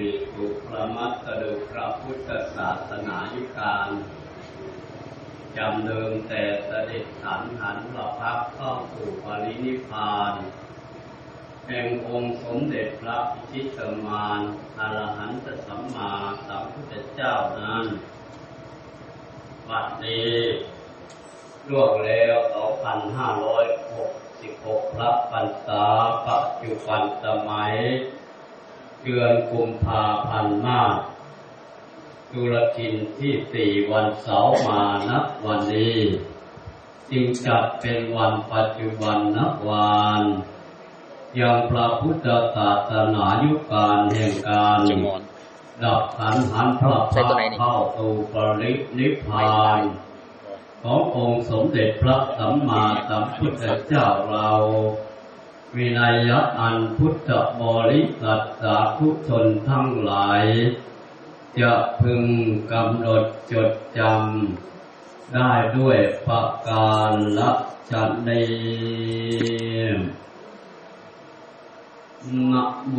ริสุประมัตตดุพระพุทธศาสนายุการจำเดิมแต่เสด็จสันหันประพักเข้าสู่ปรินิพาน แห่งองค์สมเด็จพระพิชิตมารอรหันตสัมมาสัมพุทธเจ้านั้นบัดนี้ล่วงแล้ว 2,566รับพรรษาปัจจุบันสมัย เดือนกุมภาพันธ์มาจุลทินที่สี่วันเสาร์มานับวันนี้ จึงจัดเป็นวันปัจจุบันนับวานยังพระพุทธศาสนายุคการแห่งการจมอนดับขันหันพระใช่พาตัวไหนนี่เข้าสู่ปรินิพพานขององค์สมเด็จพระสัมมาสัมพุทธเจ้าเรา วินัยอันพุทธบริษัทสาธุชนทั้งหลาย จะพึงกำหนดจดจำได้ด้วยประการละจันนีนะโม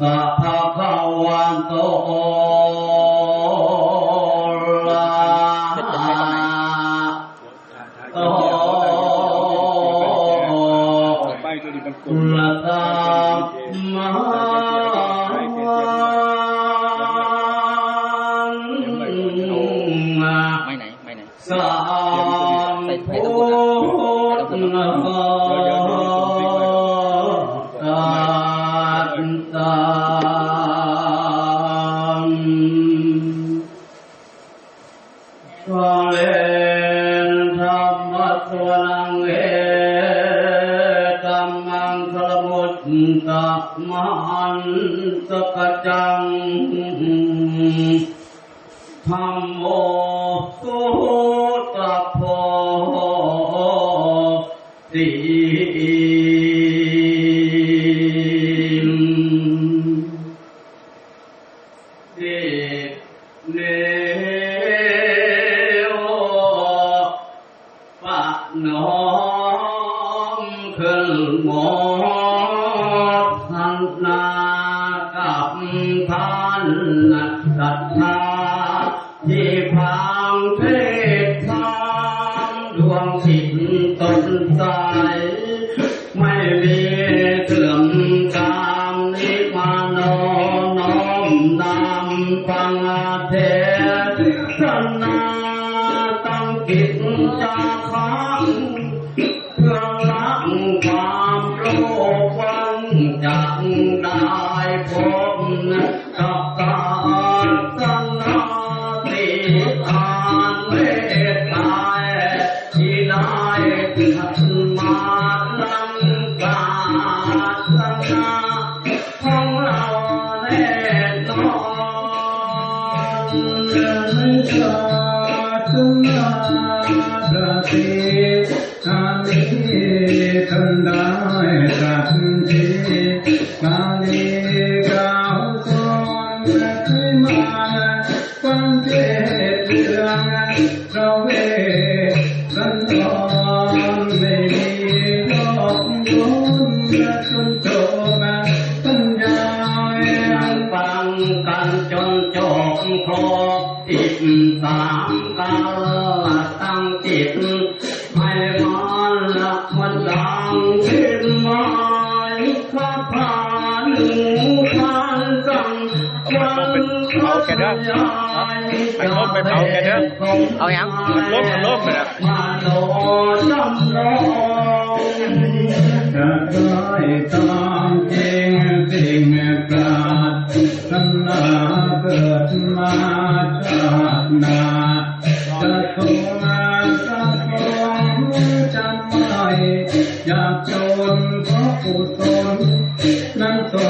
สะภะคะวันโต วนังเวตัมมังสลมุตตะมันสกจังธรรมโอสุ ศรัทธาที่ฟังเทศน์ธรรมดวงจิตตนใสไม่มีเสื่อมกามนิพพานโนน้อมนำฟังเทศนาตั้งกิจจาคังเพื่อล้างความโลภวังจะได้พบ สามกาลตั้งจิตให้มันละมันดังขึ้นมาข้าพาหนูพานสั่งวันเขาแกเด้อไปลบไปเผาแกเด้อเอายังมันลบมันลบไปแล้วมาโลจำลองจะได้ตามจริงสิ่งกาดทันนาเกิดมาชาติหนา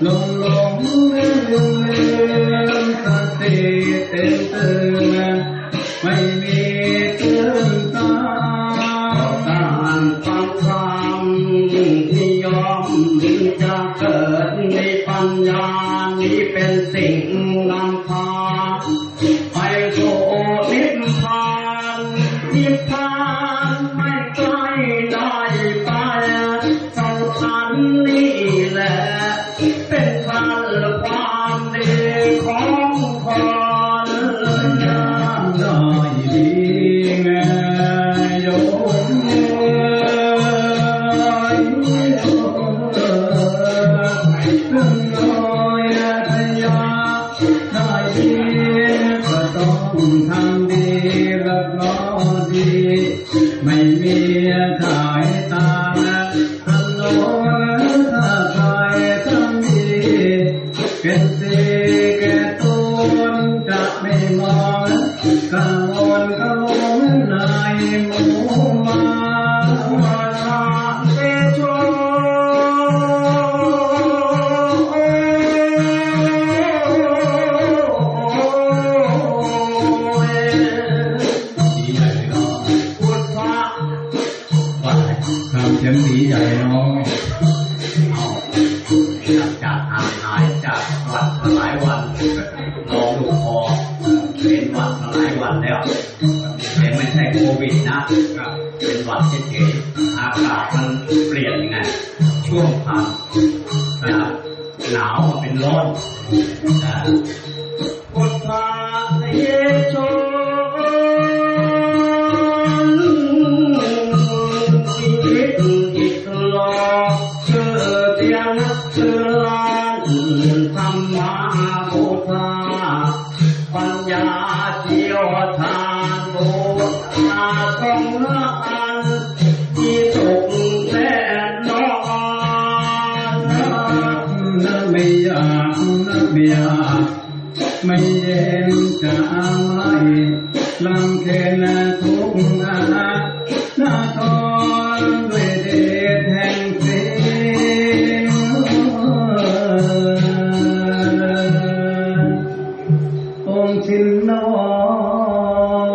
Lung lo ัดแล้วแต่ไม่ใช่โควิดนะเป็นหวัดเฉยๆอากาศมันเปลี่ยนไง ช่วงผ่านหนาวมาเป็นร้อนอ่าพุทธาเยโช ไม่ยไม่เย็นจะเอาไรลำเคนทุกอาหนาทอนด้วยเดชแห่งศิลองค์ชินนอง